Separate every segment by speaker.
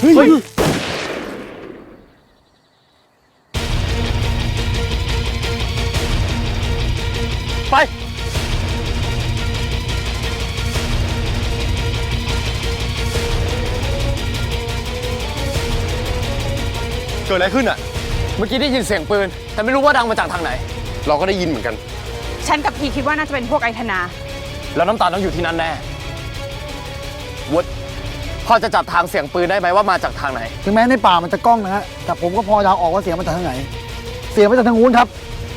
Speaker 1: เฮ้ย
Speaker 2: ไป
Speaker 1: เกิดอะไรขึ้นอะ
Speaker 2: เมื่อกี้ได้ยินเสียงปืน แต่ไม่รู้ว่าดังมาจากทางไหน
Speaker 1: เราก็ได้ยินเหมือนกัน
Speaker 3: ฉันกับพีคิดว่าน่าจะเป็นพวกไอธนา
Speaker 2: แล้วน้ำตาลต้องอยู่ที่นั่นแน่วุฒ พอจะจับทางเสียงปืนได้ไหมว่ามาจากทางไหน
Speaker 4: ถึงแม้ในป่ามันจะกล้องนะฮะแต่ผมก็พอเดาออกว่าเสียงมาจากทางไหน เสียงมาจากทางนู้นครับ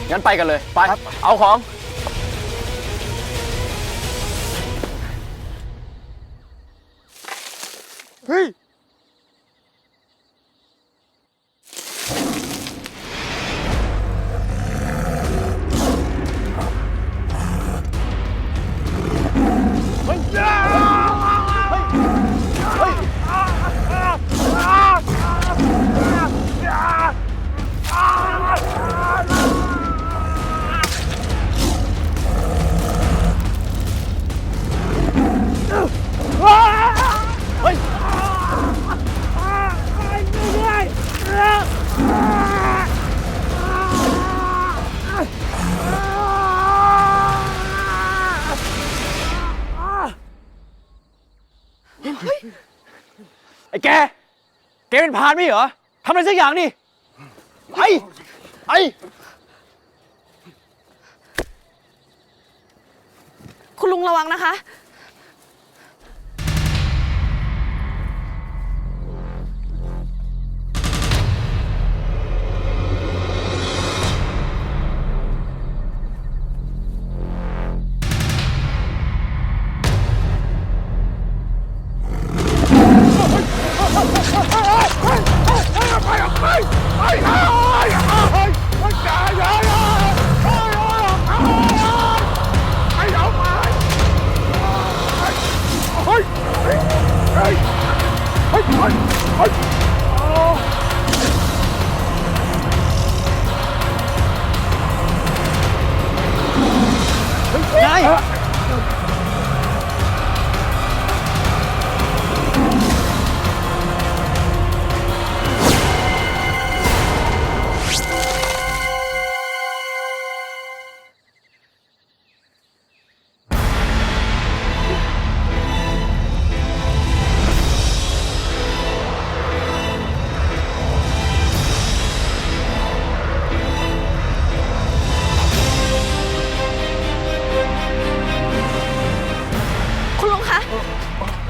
Speaker 2: งั้นไปกันเลยไปเอาของ
Speaker 1: เฮ้ย
Speaker 2: ไอ้แก แกเป็นพรานไม่เหรอทำอะไรสักอย่างดิไอ้ไอ้
Speaker 5: คุณลุงระวังนะคะ
Speaker 2: น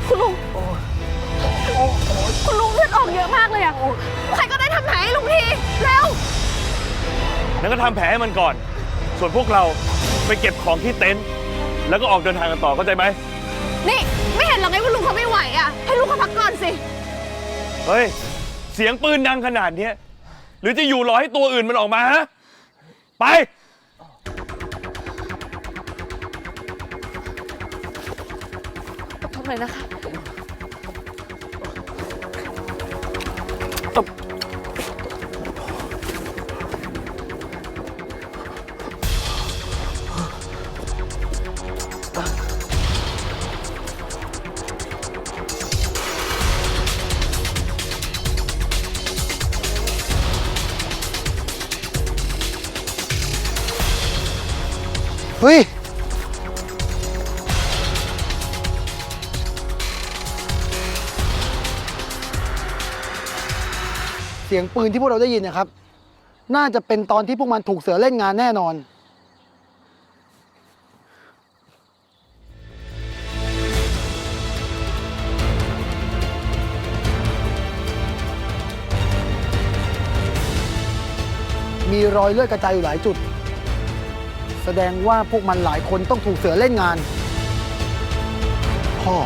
Speaker 5: คุณลุงคะคุณลุง คุณลุงเลือดออกเยอะมากเลยอะใครก็ได้ทำแผลให้ลุงที เร็ว
Speaker 6: แล้วก็ทำแผลให้มันก่อน ส่วนพวกเราไปเก็บของที่เต็นท์แล้วก็ออกเดินทางกันต่อเข้าใจไหม
Speaker 5: นี่ ไม่เห็นหรอกไงว่าลุงเขาไม่ไหวอะให้ลุงเขาพักก่อนสิ
Speaker 6: เฮ้ย เสียงปืนดังขนาดเนี้ยหรือจะอยู่รอให้ตัวอื่นมันออกมาฮะ ไป
Speaker 5: ทำเลยนะคะ
Speaker 4: เฮ้ย สียงปืนที่พวกเราได้ยินนะครับ น่าจะเป็นตอนที่พวกมันถูกเสือเล่นงานแน่นอนมีรอยเลือดกระจายอยู่หลายจุด แสดงว่าพวกมันหลายคนต้องถูกเสือเล่นงาน พ่อ